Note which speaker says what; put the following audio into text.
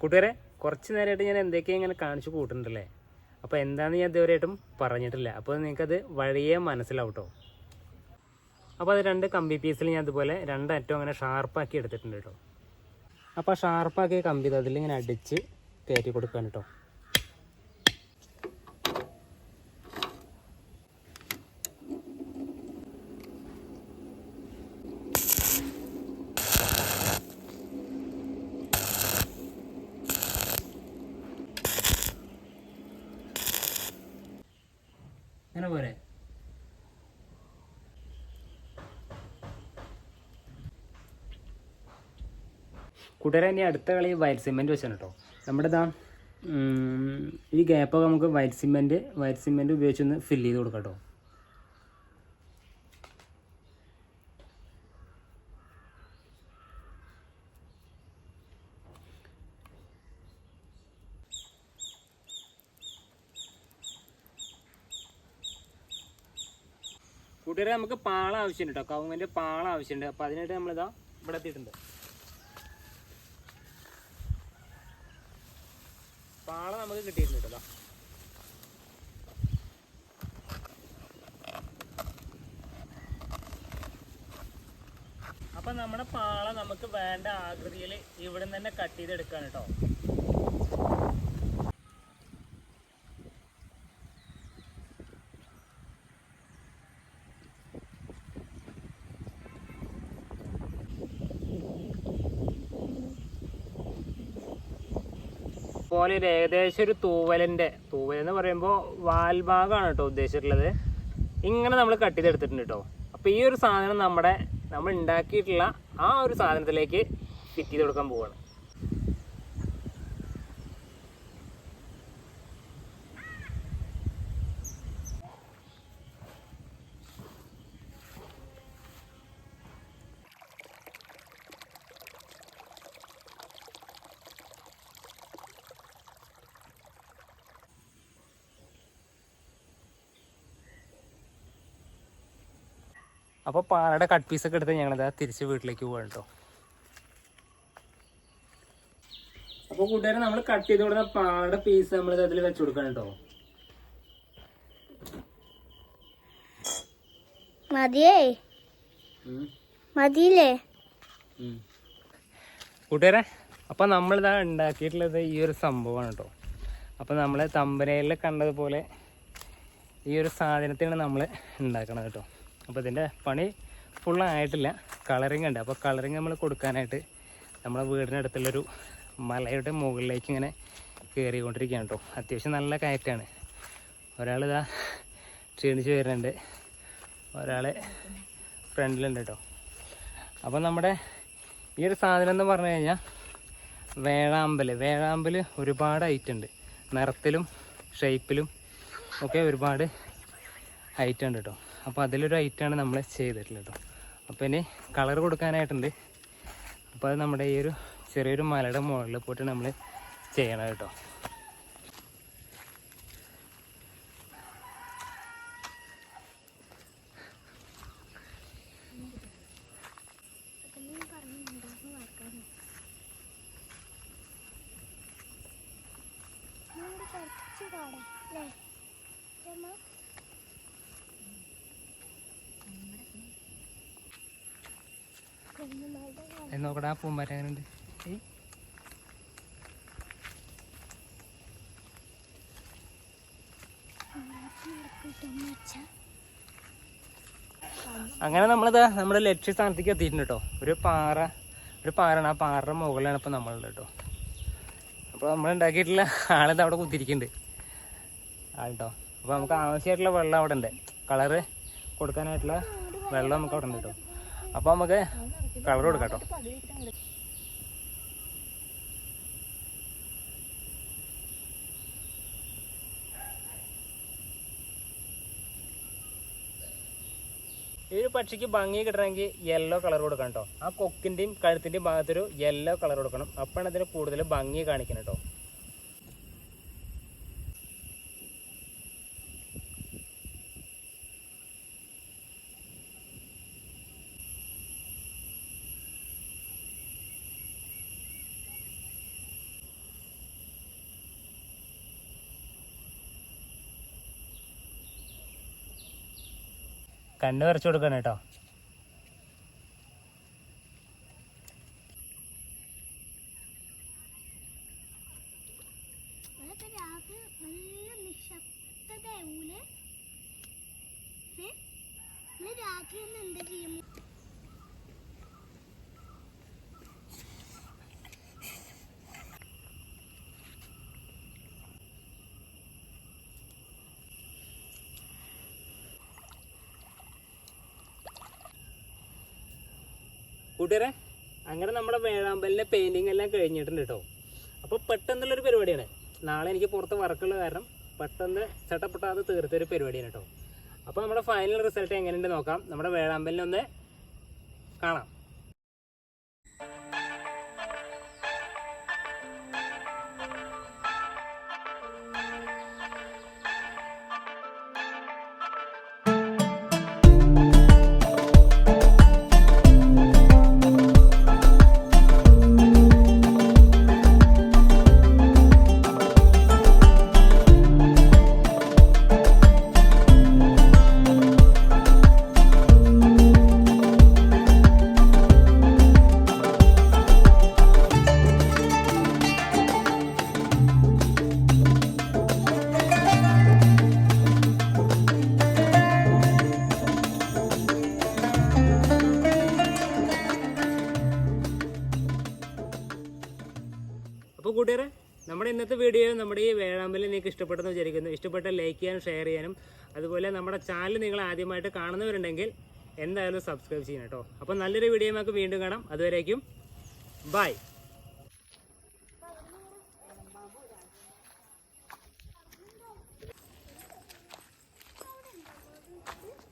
Speaker 1: കൂട്ടുകാരെ കുറച്ച് നേരമായിട്ട് ഞാൻ എന്തൊക്കെയാണ് ഇങ്ങനെ കാണിച്ചു കൂട്ടുന്നുണ്ടല്ലേ? അപ്പോൾ എന്താണെന്ന് ഞാൻ ഇതുവരെയായിട്ടും പറഞ്ഞിട്ടില്ല. അപ്പോൾ നിങ്ങൾക്കത് വഴിയേ മനസ്സിലാവും കേട്ടോ അപ്പോൾ അത് രണ്ട് കമ്പി പീസിൽ ഞാൻ അതുപോലെ രണ്ടറ്റം അങ്ങനെ ഷാർപ്പാക്കി എടുത്തിട്ടുണ്ട് കേട്ടോ. അപ്പോൾ ഷാർപ്പാക്കിയ കമ്പി അതിലിങ്ങനെ അടിച്ച് കയറ്റി കൊടുക്കുകയാണ് കേട്ടോ. അങ്ങനെ പോരെ. കൂട്ടുകാരെ ഇനി അടുത്ത കളി വയറ്റ് സിമെന്റ് വെച്ചാണ് കേട്ടോ. നമ്മുടെ ഇതാ ഈ ഗ്യാപ്പൊക്കെ നമുക്ക് വയറ്റ് സിമെന്റ് വയറ്റ് സിമെന്റ് ഉപയോഗിച്ചൊന്ന് ഫില്ല് ചെയ്ത് കൊടുക്കാം കേട്ടോ. കൂട്ടുകാരെ നമുക്ക് പാള ആവശ്യമുണ്ട് കേട്ടോ കവുങ്ങിന്റെ പാള ആവശ്യമുണ്ട്. അപ്പോൾ അതിനായിട്ട് നമ്മളിതാ ഇവിടെ എത്തിയിട്ടുണ്ട്. പാള നമുക്ക് കിട്ടിയിട്ടുണ്ട് കേട്ടോ. അപ്പൊ നമ്മുടെ പാള നമുക്ക് വേണ്ട ആകൃതിയിൽ ഇവിടെ നിന്ന് തന്നെ കട്ട് ചെയ്തെടുക്കാണ് കേട്ടോ പോലെ ഒരു ഏകദേശം ഒരു തൂവലിന്റെ തൂവൽ എന്ന് പറയുമ്പോൾ വാൽഭാഗമാണ് കേട്ടോ ഉദ്ദേശിച്ചിട്ടുള്ളത്. ഇങ്ങനെ നമ്മൾ കട്ട് ചെയ്തെടുത്തിട്ടുണ്ട് കേട്ടോ. അപ്പോൾ ഈ ഒരു സാധനം നമ്മുടെ നമ്മൾ ഉണ്ടാക്കിയിട്ടുള്ള ആ ഒരു സാധനത്തിലേക്ക് ഫിറ്റ് ചെയ്ത് കൊടുക്കാൻ പോവുകയാണ് അപ്പോൾ പാലയുടെ കട്ട് പീസൊക്കെ എടുത്ത് ഞങ്ങളിതാ തിരിച്ച് വീട്ടിലേക്ക് പോകണം കേട്ടോ അപ്പോൾ കൂട്ടുകാരെ നമ്മൾ കട്ട് ചെയ്ത് കൊടുക്കുന്ന പാലയുടെ പീസ് നമ്മൾ അതിൽ വെച്ച് കൊടുക്കണം കേട്ടോ
Speaker 2: മതിയേ? മതിയില്ലേ?
Speaker 1: കൂട്ടുകാരെ അപ്പോൾ നമ്മളിതാ ഉണ്ടാക്കിയിട്ടുള്ളത് ഈ ഒരു സംഭവമാണ് കേട്ടോ അപ്പോൾ നമ്മൾ തമ്പനയിൽ കണ്ടതുപോലെ ഈ ഒരു സാധനത്തിനാണ് നമ്മൾ ഉണ്ടാക്കണത് കേട്ടോ അപ്പോൾ ഇതിന്റെ പണി ഫുള്ളായിട്ടില്ല കളറിങ് ഉണ്ട്. അപ്പോൾ കളറിങ് നമ്മൾ കൊടുക്കാനായിട്ട് നമ്മളെ വീടിനടുത്തുള്ളൊരു മലയുടെ മുകളിലേക്ക് ഇങ്ങനെ കയറിക്കൊണ്ടിരിക്കുകയാണ് കേട്ടോ അത്യാവശ്യം നല്ല കയറ്റാണ് ഒരാളിതാ ക്ഷീണിച്ച് വരുന്നുണ്ട്. ഒരാൾ ഫ്രണ്ടിലുണ്ട് കേട്ടോ അപ്പോൾ നമ്മുടെ ഈ ഒരു സാധനം എന്ന് പറഞ്ഞു കഴിഞ്ഞാൽ വേഴാമ്പൽ വേഴാമ്പൽ ഒരുപാട് ഐറ്റം ഉണ്ട്. നിറത്തിലും ഷേപ്പിലും ഒക്കെ ഒരുപാട് ഐറ്റം ഉണ്ട് കേട്ടോ അപ്പോൾ അതിലൊരു ഐറ്റമാണ് നമ്മൾ ചെയ്തിട്ടുള്ളത് കേട്ടോ അപ്പോൾ ഇനി കളർ കൊടുക്കാനായിട്ടുണ്ട്. അപ്പോൾ അത് നമ്മുടെ ഈ ഒരു ചെറിയൊരു മലയുടെ മുകളിൽ പോയിട്ട് നമ്മൾ ചെയ്യണം കേട്ടോ എന്ന് നോക്കടാ ആ അങ്ങനെ ഉണ്ട് അങ്ങനെ നമ്മളിതാ നമ്മുടെ ലക്ഷ്യസ്ഥാനത്തേക്ക് എത്തിയിട്ടുണ്ട് കേട്ടോ ഒരു പാറ ഒരു പാറയാണ്. ആ പാറയുടെ മുകളിലാണ് ഇപ്പം നമ്മളുള്ളത് കേട്ടോ അപ്പോൾ നമ്മൾ ഉണ്ടാക്കിയിട്ടുള്ള ആളിത് അവിടെ കുത്തിരിക്കുന്നുണ്ട് ആൾട്ടോ അപ്പോൾ നമുക്ക് ആവശ്യമായിട്ടുള്ള വെള്ളം അവിടെ ഉണ്ട്. കളറ് കൊടുക്കാനായിട്ടുള്ള വെള്ളം നമുക്ക് അവിടെ ഉണ്ട് കേട്ടോ അപ്പോൾ നമുക്ക് കളർ കൊടുക്കാം കേട്ടോ. ഈ ഒരു പക്ഷിക്ക് ഭംഗി കിട്ടണമെങ്കിൽ യെല്ലോ കളർ കൊടുക്കണം കേട്ടോ. ആ കൊക്കിന്റെയും കഴുത്തിന്റെയും ഭാഗത്തൊരു യെല്ലോ കളർ കൊടുക്കണം. അപ്പോഴാണ് അതിന് കൂടുതൽ ഭംഗി കാണിക്കണം കേട്ടോ. കണ്ണ് വരച്ചു കൊടുക്കണം കേട്ടോ.
Speaker 2: രാത്രി എന്താ ചെയ്യും
Speaker 1: കൂട്ടുകാരെ അങ്ങനെ നമ്മുടെ വേഴാമ്പലിന്റെ പെയിന്റിങ് എല്ലാം കഴിഞ്ഞിട്ടുണ്ട് കേട്ടോ അപ്പോൾ പെട്ടെന്നുള്ളൊരു പരിപാടിയാണ്. നാളെ എനിക്ക് പുറത്ത് വർക്കുള്ള കാരണം പെട്ടെന്ന് ചട്ടപ്പെട്ടാതെ തീർത്തൊരു പരിപാടിയാണ് കേട്ടോ അപ്പോൾ നമ്മുടെ ഫൈനൽ റിസൾട്ട് എങ്ങനെയുണ്ട് നോക്കാം. നമ്മുടെ വേഴാമ്പലിനൊന്ന് കാണാം. കൂട്ടുകാരെ നമ്മുടെ ഇന്നത്തെ വീഡിയോ നമ്മുടെ ഈ വേഴാമ്പലിൽ നിങ്ങൾക്ക് ഇഷ്ടപ്പെട്ടെന്ന് വിചാരിക്കുന്നു. ഇഷ്ടപ്പെട്ട ലൈക്ക് ചെയ്യാനും ഷെയർ ചെയ്യാനും. അതുപോലെ നമ്മുടെ ചാനൽ നിങ്ങൾ ആദ്യമായിട്ട് കാണുന്നവരുണ്ടെങ്കിൽ എന്തായാലും സബ്സ്ക്രൈബ് ചെയ്യണം കേട്ടോ. അപ്പോൾ നല്ലൊരു വീഡിയോ നമുക്ക് വീണ്ടും കാണാം. അതുവരേക്കും ബൈ